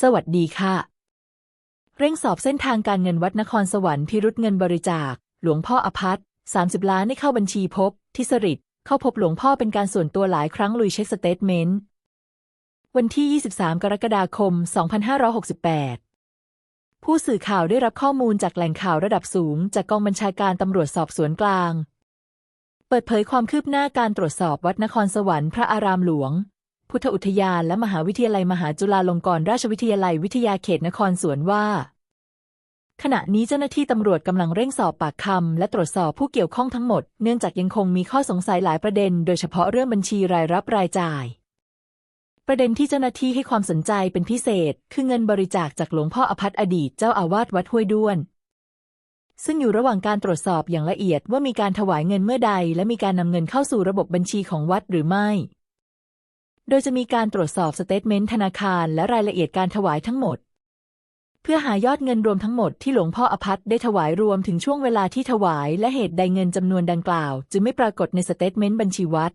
สวัสดีค่ะ เร่งสอบเส้นทางการเงินวัดนครสวรรค์พิรุษเงินบริจาค หลวงพ่ออภัท30ล้านให้เข้าบัญชีพบ ทิสริตเข้าพบหลวงพ่อเป็นการส่วนตัวหลายครั้งลุยเช็คสเตทเมนต์ วันที่ 23 กรกฎาคม 2568 ผู้สื่อข่าวได้รับข้อมูลจากแหล่งข่าวระดับสูง จากกองบัญชาการตำรวจสอบสวนกลาง เปิดเผยความคืบหน้าการตรวจสอบวัดนครสวรรค์พระอารามหลวง พุทธอุทยานและมหาวิทยาลัยมหาจุฬาลงกรณราชวิทยาลัยวิทยาเขตนครสวนว่า ขณะนี้เจ้าหน้าที่ตำรวจกำลังเร่งสอบปากคำและตรวจสอบผู้เกี่ยวข้องทั้งหมด เนื่องจากยังคงมีข้อสงสัยหลายประเด็น โดยเฉพาะเรื่องบัญชีรายรับรายจ่าย ประเด็นที่เจ้าหน้าที่ให้ความสนใจเป็นพิเศษ คือเงินบริจาคจากหลวงพ่ออภัทอดีตเจ้าอาวาสวัดห้วยด้วนซึ่งอยู่ระหว่างการตรวจสอบอย่างละเอียดว่ามีการถวายเงินเมื่อใด และมีการนำเงินเข้าสู่ระบบบัญชีของวัดหรือไม่ โดยจะมีการตรวจสอบสเตทเมนต์ธนาคารและรายละเอียดการถวายทั้งหมด เพื่อหายอดเงินรวมทั้งหมดที่หลวงพ่ออภัทได้ถวายรวมถึงช่วงเวลาที่ถวายและเหตุใดเงินจำนวนดังกล่าว จึงไม่ปรากฏในสเตทเมนต์บัญชีวัด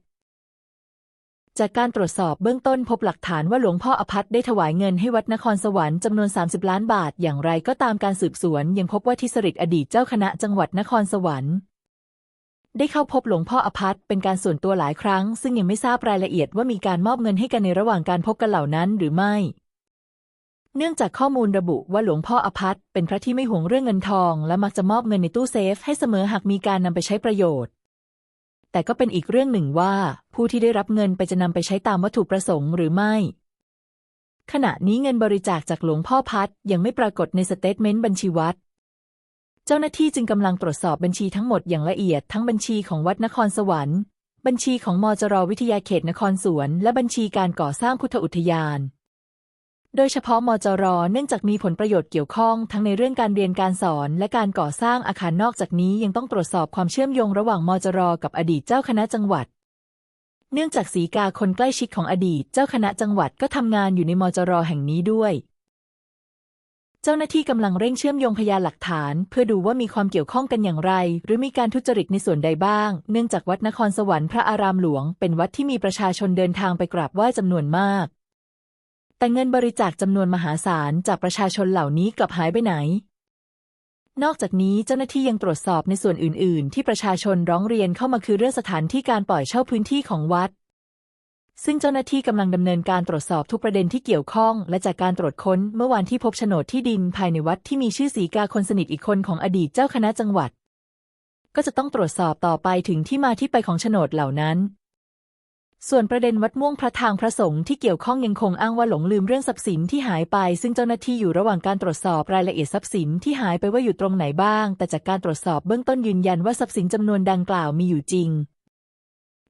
จากการตรวจสอบเบื้องต้นพบหลักฐานว่าหลวงพ่ออภัทได้ถวายเงินให้วัดนครสวรรค์จำนวน 30 ล้านบาท อย่างไรก็ตามการสืบสวน ยังพบว่าทิสริตอดีตเจ้าคณะจังหวัดนครสวรรค์ ได้เข้าพบหลวงพ่ออภัทเป็นการส่วนตัวหลายครั้ง ซึ่งยังไม่ทราบรายละเอียดว่ามีการมอบเงินให้กันในระหว่างการพบกันเหล่านั้นหรือไม่ เนื่องจากข้อมูลระบุว่าหลวงพ่ออภัทเป็นพระที่ไม่หวงเรื่องเงินทอง และมักจะมอบเงินในตู้เซฟ ให้เสมอหากมีการนำไปใช้ประโยชน์ แต่ก็เป็นอีกเรื่องหนึ่งว่า ผู้ที่ได้รับเงินไปจะนำไปใช้ตามวัตถุประสงค์หรือไม่ขณะนี้เงินบริจาคจากหลวงพ่อพัดยังไม่ปรากฏในสเตทเมนต์บัญชีวัด เจ้าหน้าที่จึงกำลังตรวจสอบบัญชีทั้งหมดอย่างละเอียดทั้งบัญชีของวัดนครสวรรค์ บัญชีของมจรวิทยาเขตนครสวน และบัญชีการก่อสร้างพุทธอุทยาน โดยเฉพาะมจรเนื่องจากมีผลประโยชน์เกี่ยวข้องทั้งในเรื่องการเรียนการสอนและการก่อสร้างอาคารนอกจากนี้ยังต้องตรวจสอบความเชื่อมโยงระหว่างมจรกับอดีตเจ้าคณะจังหวัดเนื่องจากสีกาคนใกล้ชิดของอดีตเจ้าคณะจังหวัดก็ทำงานอยู่ในมจรแห่งนี้ด้วย เจ้าหน้าที่กำลังเร่งเชื่อมโยงพยานหลักฐาน เพื่อดูว่ามีความเกี่ยวข้องกันอย่างไร หรือมีการทุจริตในส่วนใดบ้าง เนื่องจากวัดนครสวรรค์พระอารามหลวง เป็นวัดที่มีประชาชนเดินทางไปกราบไหว้จำนวนมาก แต่เงินบริจาคจำนวนมหาศาลจากประชาชนเหล่านี้กลับหายไปไหน นอกจากนี้เจ้าหน้าที่ยังตรวจสอบในส่วนอื่น ๆ ที่ประชาชนร้องเรียนเข้ามาคือเรื่องสถานที่การปล่อยเช่าพื้นที่ของวัด ซึ่งเจ้าหน้าที่กำลังดำเนินการตรวจสอบทุกประเด็นที่เกี่ยวข้อง และจากการตรวจค้นเมื่อวานที่พบโฉนดที่ดินภายในวัดที่มีชื่อสีกาคนสนิทอีกคนของอดีตเจ้าคณะจังหวัด ก็จะต้องตรวจสอบต่อไปถึงที่มาที่ไปของโฉนดเหล่านั้น ส่วนประเด็นวัดม่วงพระทางพระสงฆ์ที่เกี่ยวข้องยังคงอ้างว่าหลงลืมเรื่องทรัพย์สินที่หายไป ซึ่งเจ้าหน้าที่อยู่ระหว่างการตรวจสอบรายละเอียดทรัพย์สินที่หายไปว่าอยู่ตรงไหนบ้าง แต่จากการตรวจสอบเบื้องต้นยืนยันว่าทรัพย์สินจำนวนดังกล่าวมีอยู่จริง